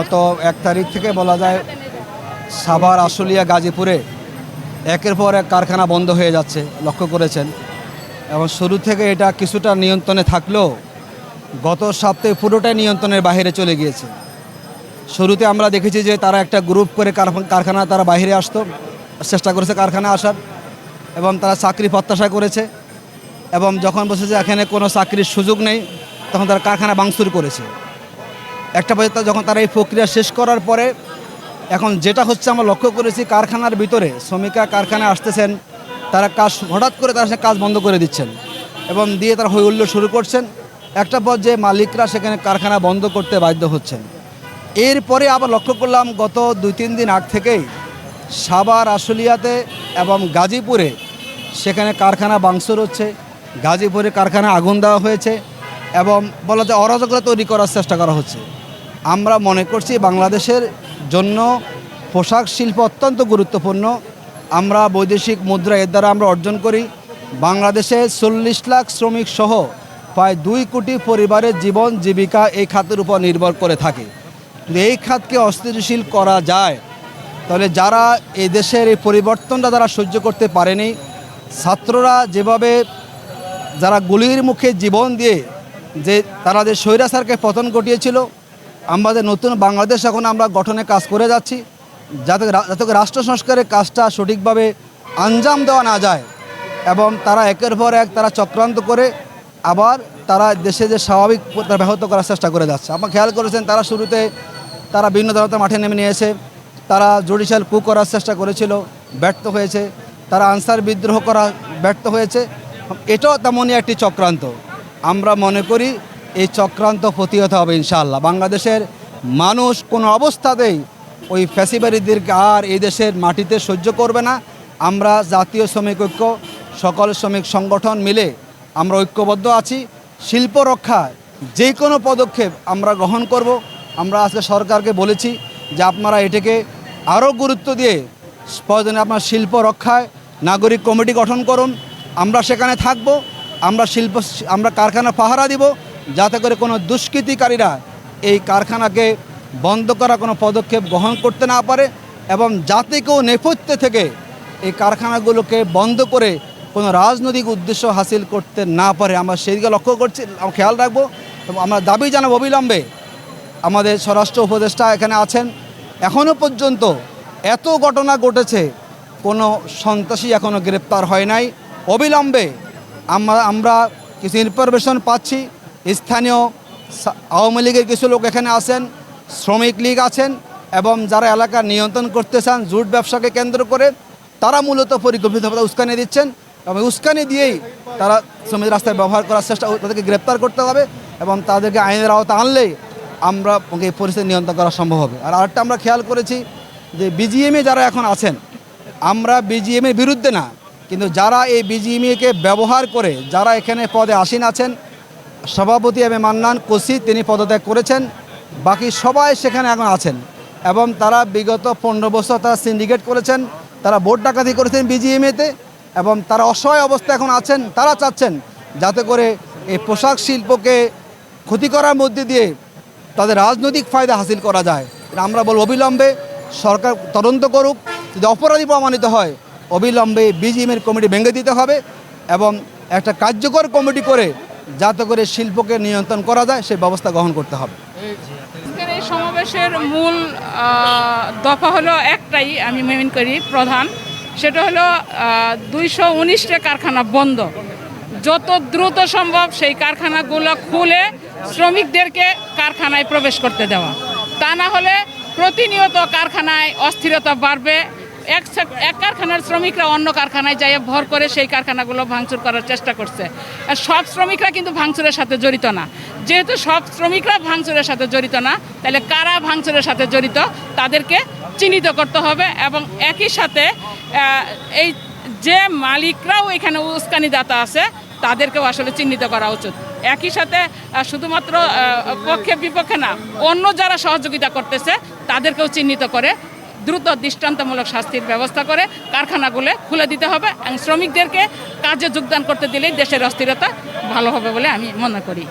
গত এক তারিখ থেকে বলা যায় সাভার, আশুলিয়া, গাজীপুরে একের পর এক কারখানা বন্ধ হয়ে যাচ্ছে, লক্ষ্য করেছেন। এবং শুরু থেকে এটা কিছুটা নিয়ন্ত্রণে থাকলেও গত সপ্তাহে পুরোটাই নিয়ন্ত্রণের বাইরে চলে গিয়েছে। শুরুতে আমরা দেখেছি যে তারা একটা গ্রুপ করে কারখা- কারখানা তারা বাইরে আসতো, চেষ্টা করেছে কারখানা আসার এবং তারা চাকরি প্রত্যাশা করেছে এবং যখন বসেছে এখানে কোনো চাকরির সুযোগ নেই, তখন তারা কারখানা ভাঙচুর করেছে। একটা পর্যন্ত যখন তারা এই প্রক্রিয়া শেষ করার পরে, এখন যেটা হচ্ছে আমরা লক্ষ্য করেছি, কারখানার ভিতরে শ্রমিকরা কারখানায় আসতেছেন, তারা কাজ হঠাৎ করে তারা কাজ বন্ধ করে দিচ্ছেন এবং দিয়ে তারা হই হুল্লোড় শুরু করছেন। একটা পর্যায়ে মালিকরা সেখানে কারখানা বন্ধ করতে বাধ্য হচ্ছেন। এরপরে আবার লক্ষ্য করলাম, গত দুই তিন দিন আগ থেকেই সাভার, আশুলিয়াতে এবং গাজীপুরে সেখানে কারখানা বাংসুর হচ্ছে। গাজীপুরে কারখানা আগুন দেওয়া হয়েছে এবং বলা যায় অরাজকতা তৈরি করার চেষ্টা করা হচ্ছে। আমরা মনে করছি বাংলাদেশের জন্য পোশাক শিল্প অত্যন্ত গুরুত্বপূর্ণ। আমরা বৈদেশিক মুদ্রা এর দ্বারা আমরা অর্জন করি। বাংলাদেশে চল্লিশ লাখ শ্রমিক সহ প্রায় দুই কোটি পরিবারের জীবন জীবিকা এই খাতের উপর নির্ভর করে থাকে। এই খাতকে অস্থিতিশীল করা যায়, তাহলে যারা এই দেশের এই পরিবর্তনটা যারা সহ্য করতে পারেনি, ছাত্ররা যেভাবে যারা গুলির মুখে জীবন দিয়ে যে তারা যে স্বৈরাচারকে পতন ঘটিয়েছিল আমাদের নতুন বাংলাদেশ এখন আমরা গঠনে কাজ করে যাচ্ছি। যাতে যাতে রাষ্ট্র সংস্কারের কাজটা সঠিকভাবে আঞ্জাম দেওয়া না যায় এবং তারা একের পর এক তারা চক্রান্ত করে আবার তারা দেশে যে স্বাভাবিক তারা ব্যাহত করার চেষ্টা করে যাচ্ছে। আপনার খেয়াল করেছেন তারা শুরুতে তারা বিভিন্ন ধরনের মাঠে নেমে নিয়েছে। তারা জুডিশিয়াল কু করার চেষ্টা করেছিল, ব্যর্থ হয়েছে। তারা আনসার বিদ্রোহ করা ব্যর্থ হয়েছে। এটাও তেমনই একটি চক্রান্ত। আমরা মনে করি এই চক্রান্ত প্রতিহত হবে ইনশাল্লাহ বাংলাদেশের মানুষ কোনো অবস্থাতেই ওই ফ্যাসিবারিদেরকে আর এই দেশের মাটিতে সহ্য করবে না। আমরা জাতীয় শ্রমিক ঐক্য, সকল শ্রমিক সংগঠন মিলে আমরা ঐক্যবদ্ধ আছি। শিল্প রক্ষা যে কোনো পদক্ষেপ আমরা গ্রহণ করব। আমরা আজকে সরকারকে বলেছি যে আপনারা এটাকে আরও গুরুত্ব দিয়ে প্রয়োজনে আপনার শিল্প রক্ষায় নাগরিক কমিটি গঠন করুন। আমরা সেখানে থাকব, আমরা শিল্প, আমরা কারখানা পাহারা দিব। যাতে করে কোনো দুষ্কৃতিকারীরা এই কারখানাকে বন্ধ করা কোনো পদক্ষেপ গ্রহণ করতে না পারে এবং যাতে কেউ নেপথ্যে থেকে এই কারখানাগুলোকে বন্ধ করে কোনো রাজনৈতিক উদ্দেশ্য হাসিল করতে না পারে। আমরা সেদিকে লক্ষ্য করছি খেয়াল রাখব এবং আমরা দাবি জানাব অবিলম্বে। আমাদের স্বরাষ্ট্র উপদেষ্টা এখানে আছেন। এখনও পর্যন্ত এত ঘটনা ঘটেছে, কোনো সন্ত্রাসী এখনও গ্রেপ্তার হয় নাই। অবিলম্বে আমরা আমরা কিছু ইনফরমেশন পাচ্ছি। স্থানীয় আওয়ামী লীগের কিছু লোক এখানে আছেন, শ্রমিক লীগ আছেন এবং যারা এলাকা নিয়ন্ত্রণ করতে চান, জুট ব্যবসাকে কেন্দ্র করে, তারা মূলত পরিকল্পিতভাবে উস্কানি দিচ্ছেন এবং উস্কানি দিয়েই তারা শ্রমিক রাস্তায় ব্যবহার করার চেষ্টা তাদেরকে গ্রেপ্তার করতে হবে এবং তাদেরকে আইনের আওতা আনলেই আমরা এই পরিস্থিতি নিয়ন্ত্রণ করা সম্ভব হবে। আর আরেকটা আমরা খেয়াল করেছি যে বিজিএমে যারা এখন আছেন, আমরা বিজিএমের বিরুদ্ধে না, কিন্তু যারা এই বিজিএমএকে ব্যবহার করে, যারা এখানে পদে আসীন আছেন সভাপতি এম এ মান্নান, কোসি, তিনি পদত্যাগ করেছেন। বাকি সবাই সেখানে এখন আছেন এবং তারা বিগত পনেরো বছর তারা সিন্ডিকেট করেছেন, তারা ভোট ডাকাতি করেছেন বিজিএমএতে এবং তারা অসহায় অবস্থা এখন আছেন, তারা চাচ্ছেন যাতে করে এই পোশাক শিল্পকে ক্ষতি করার মধ্যে দিয়ে তাদের রাজনৈতিক ফায়দা হাসিল করা যায়। আমরা বলব অবিলম্বে সরকার তদন্ত করুক, যদি অপরাধী প্রমাণিত হয়, অবিলম্বে বিজিএমের কমিটি ভেঙে দিতে হবে এবং একটা কার্যকর কমিটি করে যাতে করে শিল্পকে নিয়ন্ত্রণ করা যায়, সেই ব্যবস্থা গ্রহণ করতে হবে। এই সমাবেশের মূল দফা হলো একটাই আমি মেন করি প্রধান। সেটা হলো দুইশো উনিশটা কারখানা বন্ধ। যত দ্রুত সম্ভব সেই কারখানাগুলো খুলে শ্রমিকদেরকে কারখানায় প্রবেশ করতে দেওয়া। তা না হলে প্রতিনিয়ত কারখানায় অস্থিরতা বাড়বে এক এক কারখানার শ্রমিকরা অন্য কারখানায় যাই ভর করে সেই কারখানাগুলো ভাঙচুর করার চেষ্টা করছে। আর সব শ্রমিকরা কিন্তু ভাঙচুরের সাথে জড়িত না। যেহেতু সব শ্রমিকরা ভাঙচুরের সাথে জড়িত না, তাহলে কারা ভাঙচুরের সাথে জড়িত তাদেরকে চিহ্নিত করতে হবে এবং একই সাথে এই যে মালিকরাও এখানে উস্কানিদাতা আছে, তাদেরকেও আসলে চিহ্নিত করা উচিত। একই সাথে শুধুমাত্র পক্ষে বিপক্ষে না, অন্য যারা সহযোগিতা করতেছে, তাদেরকেও চিহ্নিত করে দ্রুত দৃষ্টান্তমূলক শাস্তির ব্যবস্থা করে কারখানাগুলো খুলে দিতে হবে এবং শ্রমিকদেরকে কাজে যোগদান করতে দিলেই দেশের অস্থিরতা ভালো হবে বলে আমি মনে করি।